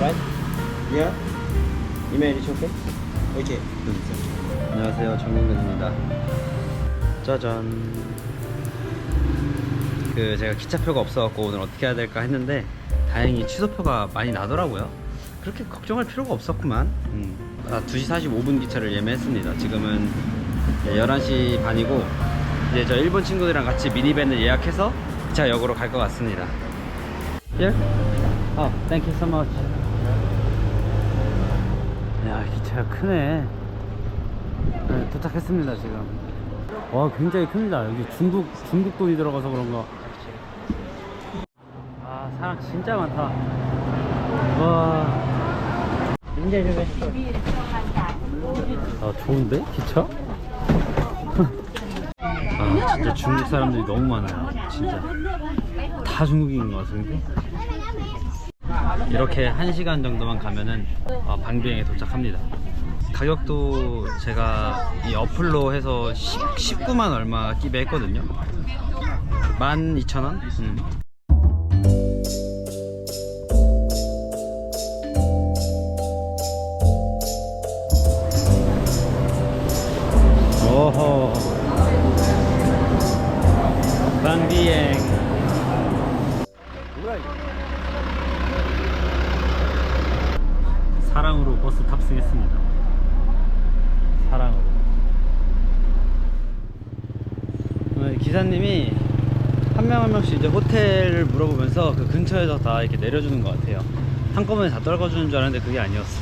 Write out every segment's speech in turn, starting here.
right? Yeah. Email is okay? Okay. 안녕하세요 정민근입니다 짜잔 그 제가 기차표가 없어갖고 오늘 어떻게 해야 될까 했는데 다행히 취소표가 많이 나더라고요 그렇게 걱정할 필요가 없었구만 음. 아, 2시 45분 기차를 예매했습니다 지금은 11시 반이고 이제 저 일본 친구들이랑 같이 미니밴을 예약해서 기차역으로 갈 것 같습니다 Here? Oh, thank you so much 야 기차가 크네. 네, 도착했습니다 지금. 와 굉장히 큽니다. 여기 중국 중국 돈이 들어가서 그런가. 아 사람 진짜 많다. 와. 아, 좋은데? 기차? 아 진짜 중국 사람들이 너무 많아요. 진짜. 다 중국인인 것 같은데 이렇게 1시간 정도만 가면은 어, 방비행에 도착합니다 가격도 제가 이 어플로 해서 10, 19만 얼마 끼배 했거든요 12,000원? 음. 오호 방비행 버스 탑승했습니다. 사랑으로. 어, 기사님이 한 명 한 명씩 이제 호텔을 물어보면서 그 근처에서 다 이렇게 내려주는 것 같아요. 한꺼번에 다 떨궈주는 줄 알았는데 그게 아니었어.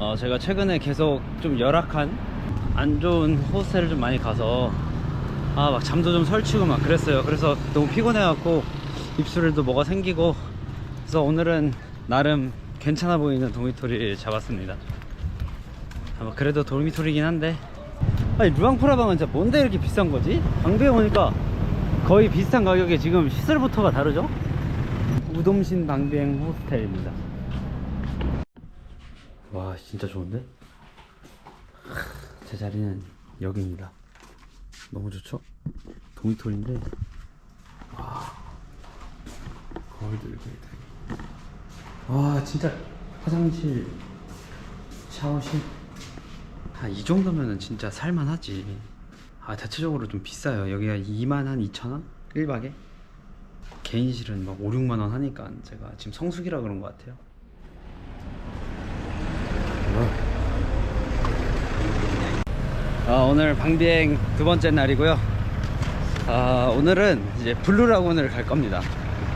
어, 제가 최근에 계속 좀 열악한 안 좋은 호스텔을 좀 많이 가서 아 막 잠도 좀 설치고 막 그랬어요. 그래서 너무 피곤해갖고 입술에도 뭐가 생기고 그래서 오늘은 나름 괜찮아 보이는 도미토리를 잡았습니다. 아, 뭐 그래도 도미토리긴 한데 아니 루앙프라방은 진짜 뭔데 이렇게 비싼 거지? 방배에 오니까 거의 비슷한 가격에 지금 시설부터가 다르죠? 우돔신 방비행 호스텔입니다. 와 진짜 좋은데? 제 자리는 여기입니다. 너무 좋죠? 도미토리인데 와 거울도 이렇게 다 와 진짜 화장실 샤워실 아 이 정도면은 진짜 살만하지. 아 대체적으로 좀 비싸요. 여기가 2만 한 2천 원? 1박에? 개인실은 막 5, 6만 원 하니까 제가 지금 성수기라 그런 것 같아요. 아, 오늘 방비행 두 번째 날이고요. 아, 오늘은 이제 블루라군을 갈 겁니다.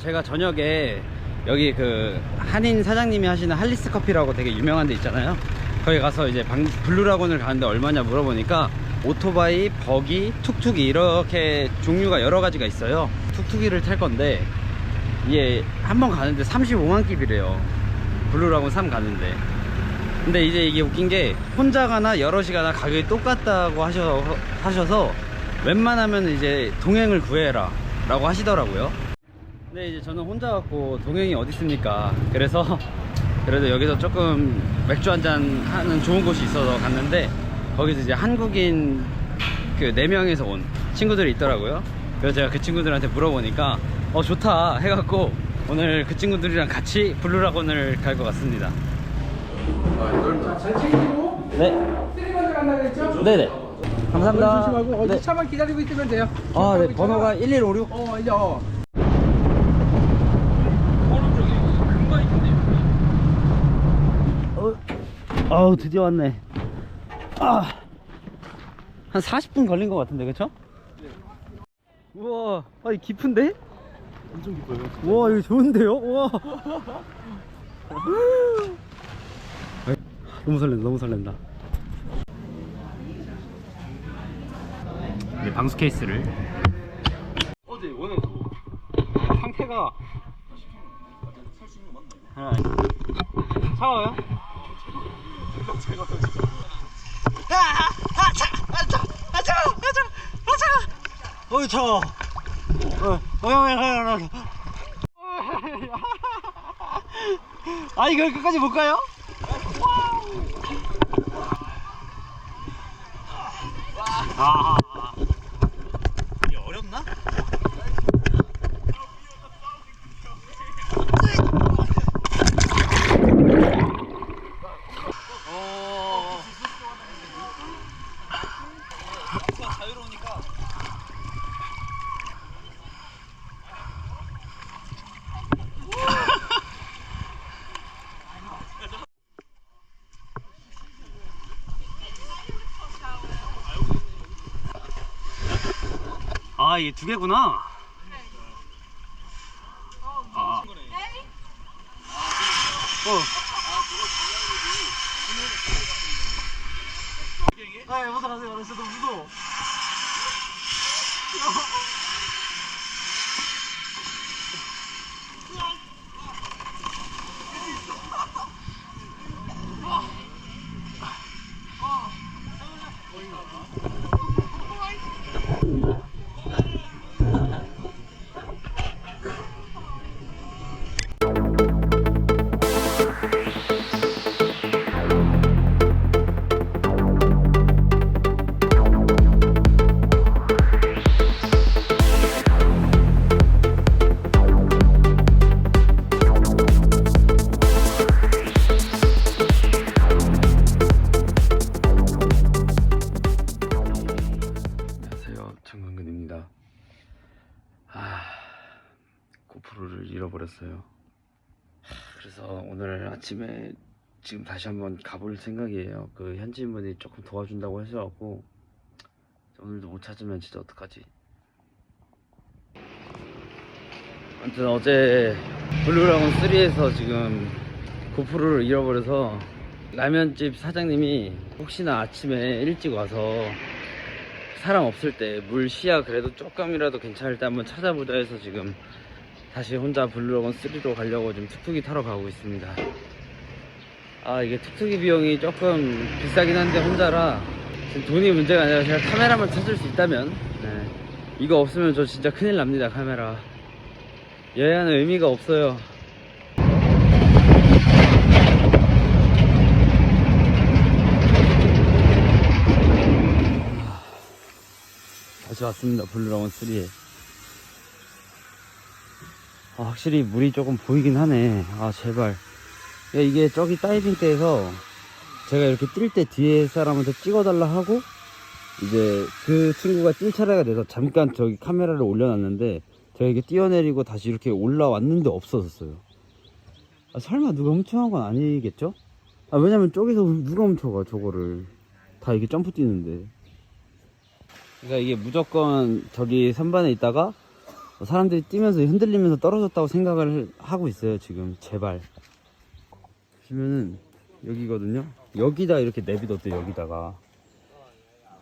제가 저녁에 여기 그 한인 사장님이 하시는 할리스 커피라고 되게 유명한 데 있잖아요. 거기 가서 이제 방, 블루라군을 가는데 얼마냐 물어보니까 오토바이, 버기, 툭툭이 이렇게 종류가 여러 가지가 있어요. 툭툭이를 탈 건데 이게 한 번 가는데 35만 끼비래요. 블루라군 3 가는데. 근데 이제 이게 웃긴 게 혼자 가나 여럿이 가나 가격이 똑같다고 하셔, 하셔서 웬만하면 이제 동행을 구해라 라고 하시더라고요 근데 이제 저는 혼자 갖고 동행이 어디 있습니까 그래서 그래도 여기서 조금 맥주 한잔 하는 좋은 곳이 있어서 갔는데 거기서 이제 한국인 그 4명에서 온 친구들이 있더라고요 그래서 제가 그 친구들한테 물어보니까 어 좋다 해갖고 오늘 그 친구들이랑 같이 블루라곤을 갈 것 같습니다 잘 챙기고 네 쓰리 먼저 간다 그랬죠? 네네 감사합니다 조심하고 어디 네. 차만 기다리고 있으면 돼요. 아, 네. 번호가 1156어 이제 어. 어, 아우 드디어 왔네. 아, 한 40분 걸린 것 같은데, 그쵸? 우와, 아이 깊은데? 엄청 깊어요. 우와, 이거 좋은데요? 우와. 너무 설렌다, 너무 설렌다. 네, 방수 케이스를. 어제 오늘 상태가 하나 차가워요? 어이 차워 어, 어, 형. 아, 이걸 끝까지 못 가요? 아, 아 이게 두 개구나 아. 어. 아, 여기서 가세요. 나 진짜 너무 무서워. 지금 다시 한번 가볼 생각이에요. 그 현지인분이 조금 도와준다고 하셔갖고 오늘도 못 찾으면 진짜 어떡하지? 아무튼 어제 블루라곤 3에서 지금 고프로를 잃어버려서 라면집 사장님이 혹시나 아침에 일찍 와서 사람 없을 때 물 시야 그래도 조금이라도 괜찮을 때 한번 찾아보자 해서 지금 다시 혼자 블루로건 3로 가려고 지금 툭툭이 타러 가고 있습니다. 아 이게 툭툭이 비용이 조금 비싸긴 한데 혼자라 지금 돈이 문제가 아니라 제가 카메라만 찾을 수 있다면 네. 이거 없으면 저 진짜 큰일 납니다 카메라 여행하는 의미가 없어요. 다시 왔습니다 블루라곤 3에 아, 확실히 물이 조금 보이긴 하네 아 제발 야, 이게 저기 다이빙 때에서 제가 이렇게 뛸 때 뒤에 사람한테 찍어달라 하고 이제 그 친구가 뛸 차례가 돼서 잠깐 저기 카메라를 올려놨는데 제가 이게 뛰어내리고 다시 이렇게 올라왔는데 없어졌어요. 아, 설마 누가 훔쳐간 건 아니겠죠? 아, 왜냐면 저기서 누가 훔쳐가 저거를. 다 이게 점프 뛰는데. 그러니까 이게 무조건 저기 선반에 있다가 사람들이 뛰면서 흔들리면서 떨어졌다고 생각을 하고 있어요 지금. 제발 보시면은 여기거든요. 여기다 이렇게 내비뒀대 여기다가.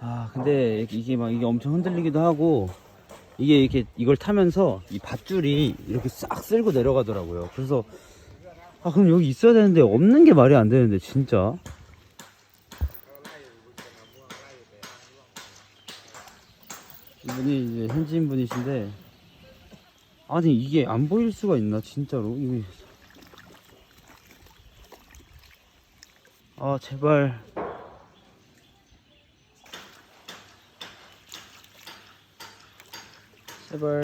아 근데 이게 막 이게 엄청 흔들리기도 하고 이게 이렇게 이걸 타면서 이 밧줄이 이렇게 싹 쓸고 내려가더라고요. 그래서 아 그럼 여기 있어야 되는데 없는 게 말이 안 되는데 진짜. 이분이 이제 현지인 분이신데 아니 이게 안 보일 수가 있나 진짜로? 이게 아 제발. 제발.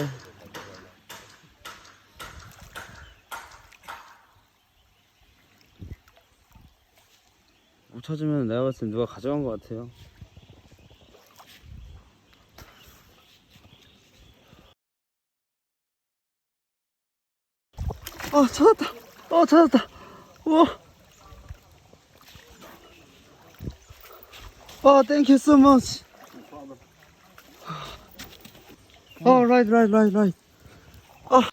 못 찾으면 내가 봤을 때 누가 가져간 것 같아요. 어 찾았다. 어 찾았다. 우와 Oh, thank you so much. No oh, right, right, right, right. Oh.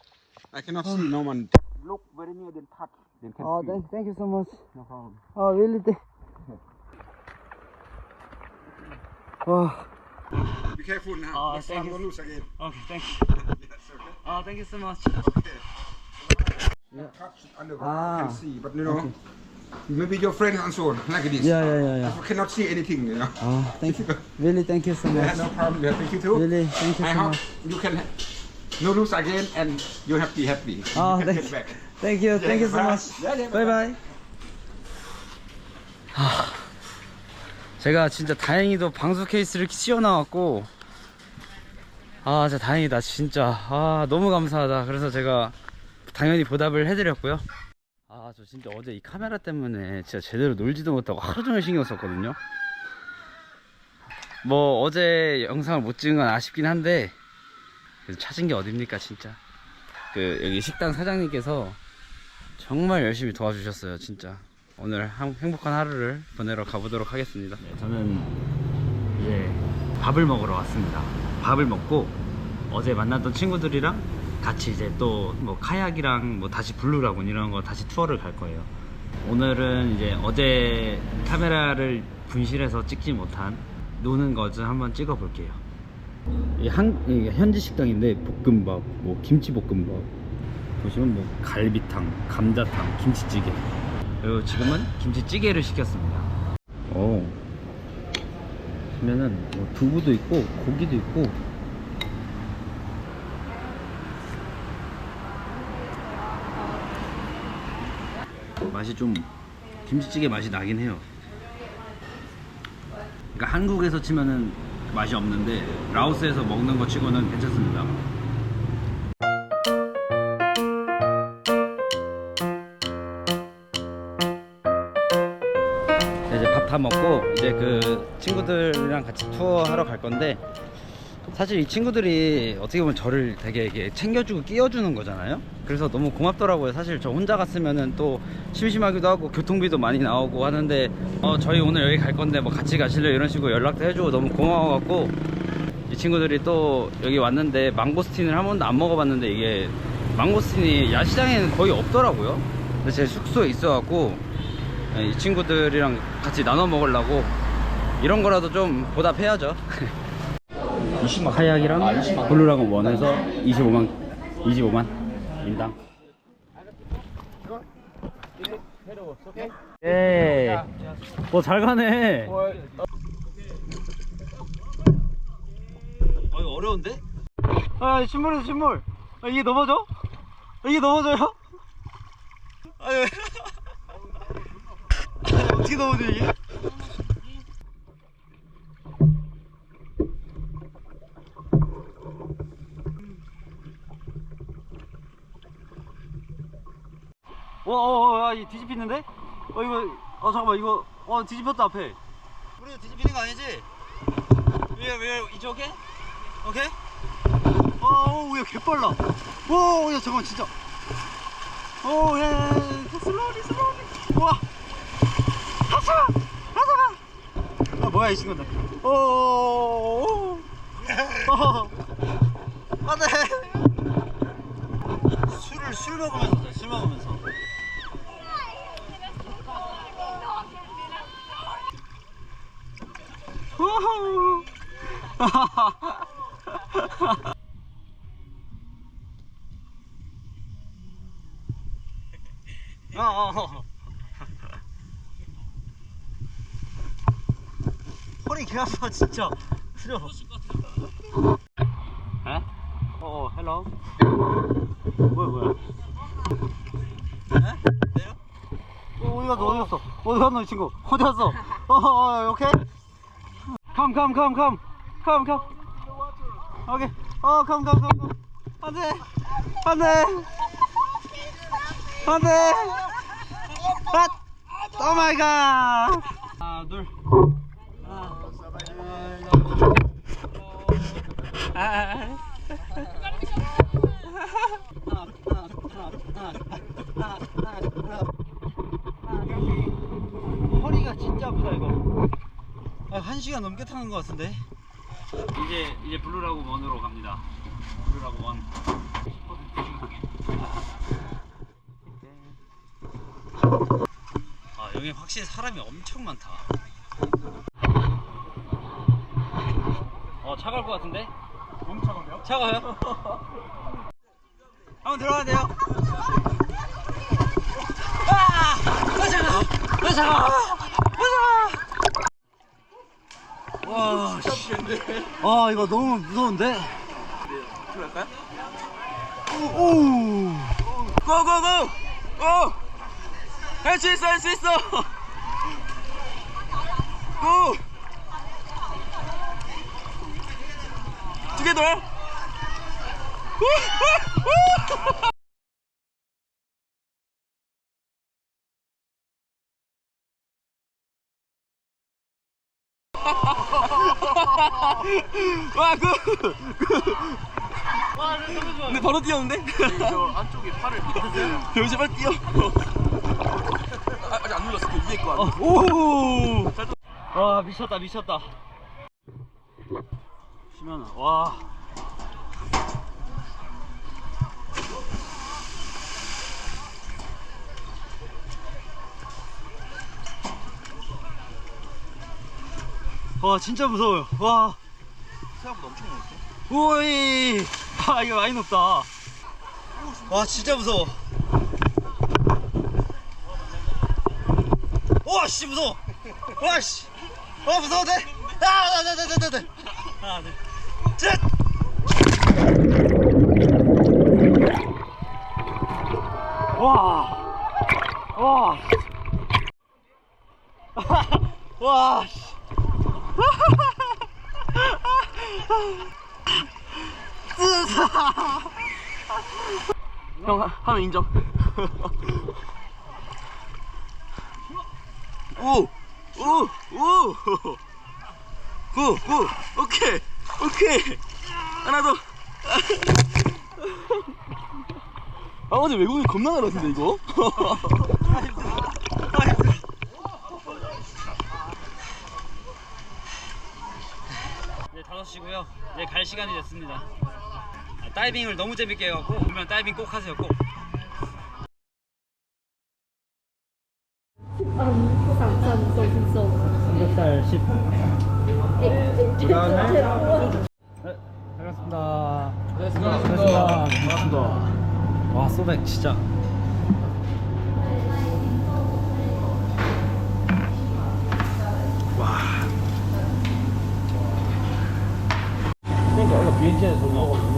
I cannot oh. see no one. Look very near, the touch. Oh, thank, thank you so much. No problem. Oh, really? Oh. Be careful now. Ah, oh, Next thank time, you. lose again. Okay, thank you. yes, okay. Oh, thank you so much. Okay. Yeah. Touch underground, ah. you can see, but you know. Okay. Maybe your friend also like this. yeah yeah yeah yeah You cannot see anything, you know. 아 thank you really thank you so Yeah, much no problem. Yeah, thank you too. really thank you I so hope much you can no lose again and you have to be happy. Oh, you can thank get back. Thank you, thank you so bye. much. Yeah, yeah, Bye bye. 제가 진짜 다행히도 방수 케이스를 씌워 나왔고, 아, 진짜 다행이다, 진짜. 아, 너무 감사하다. 그래서 제가 당연히 보답을 해드렸고요. 아, 저 진짜 어제 이 카메라 때문에 진짜 제대로 놀지도 못하고 하루 종일 신경 썼거든요. 뭐, 어제 영상을 못 찍은 건 아쉽긴 한데, 그래도 찾은 게 어딥니까, 진짜. 그 여기 식당 사장님께서 정말 열심히 도와주셨어요 진짜 오늘 한- 행복한 하루를 보내러 가보도록 하겠습니다 저는 이제 밥을 먹으러 왔습니다 밥을 먹고 어제 만났던 친구들이랑 같이 이제 또 뭐 카약이랑 뭐 다시 블루라군 이런 거 다시 투어를 갈 거예요. 오늘은 이제 어제 카메라를 분실해서 찍지 못한 노는 거좀 한번 찍어 볼게요. 이 한, 이게 현지 식당인데 볶음밥, 뭐 김치 볶음밥 보시면 뭐 갈비탕, 감자탕, 김치찌개 그리고 지금은 김치찌개를 시켰습니다. 오. 보면은 뭐 두부도 있고 고기도 있고 맛이 좀 김치찌개 맛이 나긴 해요. 그러니까 한국에서 치면은 맛이 없는데 라오스에서 먹는 거 치고는 괜찮습니다. 이제 밥 다 먹고 이제 그 친구들이랑 같이 투어 하러 갈 건데 사실 이 친구들이 어떻게 보면 저를 되게 이게 챙겨주고 끼워주는 거잖아요. 그래서 너무 고맙더라고요. 사실 저 혼자 갔으면은 또 심심하기도 하고 교통비도 많이 나오고 하는데 어 저희 오늘 여기 갈 건데 뭐 같이 가실래요? 이런 식으로 연락도 해주고 너무 고마워갖고 이 친구들이 또 여기 왔는데 망고스틴을 한 번도 안 먹어봤는데 이게 망고스틴이 야시장에는 거의 없더라고요. 근데 제 숙소에 있어갖고 이 친구들이랑 같이 나눠 먹으려고 이런 거라도 좀 보답해야죠. 20만 카약이랑 블루라고 원해서 25만 25만 인당. 예. 뭐잘 가네. 어 이거 어려운데? 아 신물에서 신물. 아, 이게 넘어져? 아, 이게 넘어져요? 아유. 어떻게 넘어져 이게? 어, 어, 어, 야, 이 뒤집히는데? 어, 이거, 어, 잠깐만, 이거, 어, 뒤집혔다, 앞에. 우리 뒤집히는 거 아니지? 왜, 왜, 이제 오케이? 오케이? 어, 어, 야, 개빨라. 오, 야, 잠깐만, 진짜. 오, 야, 야, 야, 슬로우리, 슬로우리. 우와. 하사! 하사! 아, 뭐야, 이 친구들. 오, 오, 오. 어. 안 돼. 술을 술 먹으면서 돼, 술 먹으면서 우후. 어, 어, 어. 허리 개 아파 진짜 싫어 에? 어, 어, 헬로 뭐야 뭐야 에? 내려? 어, 어디 갔어 어디 갔어 어디 갔노 이 친구 어디 갔어 어, 어 오케이 컴컴컴컴컴컴컴 오케이 어컴컴컴컴 안돼 안 돼 안 돼 아 오마이갓 하나 둘 아, 허리가 진짜 아프다 이거. 아, 한 시간 넘게 타는 것 같은데. 이제 이제 블루라고 원으로 갑니다. 블루라고 원. 아 여기 확실히 사람이 엄청 많다. 어 차가울 것 같은데? 너무 차가워요? 차가워요? 한번 들어가야 돼요. 아! 아 차가! 아 차가! 아 차가! 아 이거 너무 무서운데? 들어갈까요? 오! 고고고! 고! 할 수 있어 할 수 있어! 고! 두개 더! 와, 그... 와, 너무 좋아. 근데 바로 뛰었는데? 저 안쪽에 팔을 병 제발 뛰어. 아, 아직 안 눌렀어. 그 위에 거. 안. 어, 오! 와, 미쳤다, 미쳤다. 심연아, 와. 와 진짜 무서워요 와 생각보다 엄청 높어 오이 아 이거 많이 높다 와 진짜 무서워 와씨 무서워 와씨 와 무서워 돼 아나나나나나 하나 둘셋 와. 와. 와. 씨. 형 하- 하면 인정. 오. 오. 오. 구. 구. 오케이. 오케이. 하나 더. 아 어제 외국인 겁나 날았는데 이거? 끝났고요 이제 갈 시간이 됐습니다 아, 다이빙을 너무 재밌게 해갖고 오면 다이빙 꼭 하세요 꼭 삼겹살 10. 그 다음에 반갑습니다. 반갑습니다. 반갑습니다. 와 소맥 진짜 그러니까 아까